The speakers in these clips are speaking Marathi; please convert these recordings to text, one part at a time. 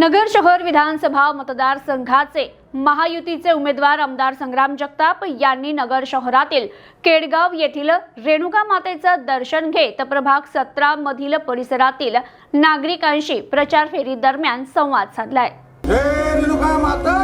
नगर शहर विधानसभा मतदारसंघाचे महायुतीचे उमेदवार आमदार संग्राम जगताप यांनी नगर शहरातील केडगाव येथील रेणुका मातेचं दर्शन घेत प्रभाग सतरा मधील परिसरातील नागरिकांशी प्रचार फेरी दरम्यान संवाद साधलाय जय रेणुका माता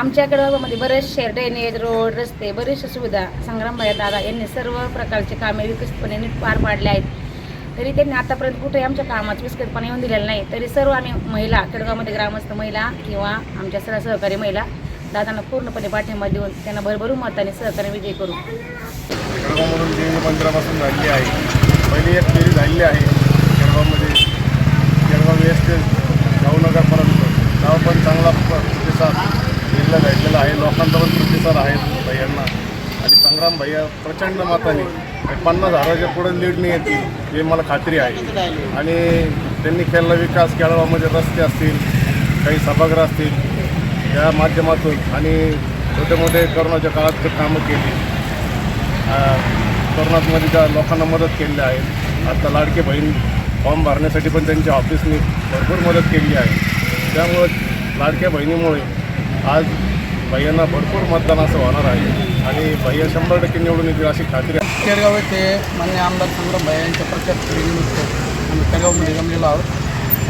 की आमच्या म्हणजे बरेचसे ड्रेनेज रोड रस्ते बरेचशा सुविधा संग्रामभाई दादा यांनी सर्व प्रकारचे कामे विकसितपणे नीट पार पाडले आहेत. तरी त्यांनी आतापर्यंत कुठेही आमच्या कामात विस्कटपणे येऊन दिलेलं नाही. तरी सर्व आम्ही महिला केडगावमध्ये ग्रामस्थ महिला किंवा आमच्या सर्व सहकारी महिला दादांना पूर्णपणे पाठिंबा देऊन त्यांना भरभरून मताने सहकार्य विजय करू. केळगावमधून देवी मंदिरापासून झालेली आहे पहिली एक फेरी झालेली आहे. केळगावमध्ये केळगाव वेस्ट गावनगरपर्यंत गाव पण चांगला प- प्रतिसाद दिला भेटलेला आहे. लोकांचा पण प्रतिसाद आहे भैयांना. आणि संग्राम भैया प्रचंड मताने पन्नास हजाराच्या पुढे लीडने येतील हे मला खात्री आहे. आणि त्यांनी केलेला विकास केळगावमध्ये म्हणजे रस्ते असतील काही सभागृह असतील या माध्यमातून आणि छोटे मोठे करोनाच्या काळात कामं केली. करोनामध्ये त्या लोकांना मदत केलेली आहे आता लाडके बहीण फॉर्म भरण्यासाठी पण त्यांच्या ऑफिसनी भरपूर मदत केली आहे. त्यामुळं लाडक्या बहिणीमुळे आज भैयांना भरपूर मतदान असं होणार आहे. आणि भैया शंभर टक्के निवडून येतील अशी खात्री आहे. केळगाव येथे मान्य आमदार संग्राम भाई यांच्या प्रचार फेरीनिमित्त आम्ही केळगावमध्ये जमलेलो आहोत.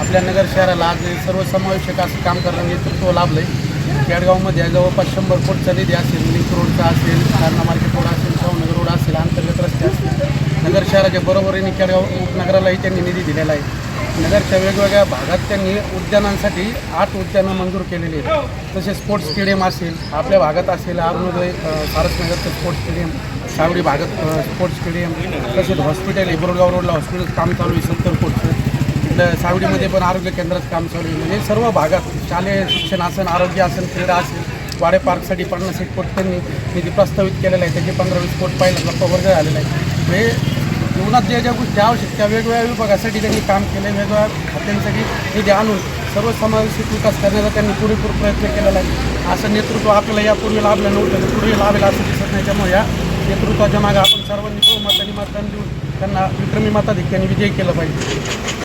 आपल्या नगर शहराला आज सर्वसमावेशक असं काम करण्याचं नेतृत्व लाभलं आहे केडगावमध्ये जवळपास शंभर कोटचा निधी असेल लिंक रोडचा असेल कारना मार्केट रोड असेल शाहूनगर रोड असेल अंतर्गत रस्ते असतील नगर शहराच्या बरोबरीने खेडगाव उपनगरालाही त्यांनी निधी दिलेला आहे. नगरच्या वेगवेगळ्या भागात त्यांनी उद्यानांसाठी आठ उद्यानं मंजूर केलेली आहेत. तसेच स्पोर्ट्स स्टेडियम असेल आपल्या भागात असेल अरुणोदय सारसनगरचं स्पोर्ट्स स्टेडियम सावडी भागात स्पोर्ट्स स्टेडियम तसेच हॉस्पिटल आहे रोडला हॉस्पिटल काम चालू आहे सत्तर कोटचं. सावडीमध्ये पण आरोग्य केंद्राचं काम चालू आहे. म्हणजे सर्व भागात शालेय शिक्षण असेल आरोग्य असेल क्रीडा असेल वाडे पार्कसाठी पन्नास एक कोट त्यांनी निधी प्रस्तावित केलेला आहे. त्याचे पंधरा वीस कोट पहिला टप्पा वर्ग झालेला आहे हे जीवनात ज्या ज्या गोष्टी आवश्यक त्या वेगवेगळ्या विभागासाठी त्यांनी काम केलं वेगवेगळ्या खात्यांसाठी निधी आणून सर्वसमावेशक विकास करण्याचा त्यांनी पुरेपूर प्रयत्न केलेला आहे. असं नेतृत्व आपल्याला यापूर्वी लाभलं नव्हतं पूर्वी पुढे लाभेल असं दिसत नाही. त्यामुळे या नेतृत्वाच्या मागे आपण सर्वांनी बहुमताने मतदान देऊन त्यांना विक्रमी मताधिक्याने विजयी केलं पाहिजे.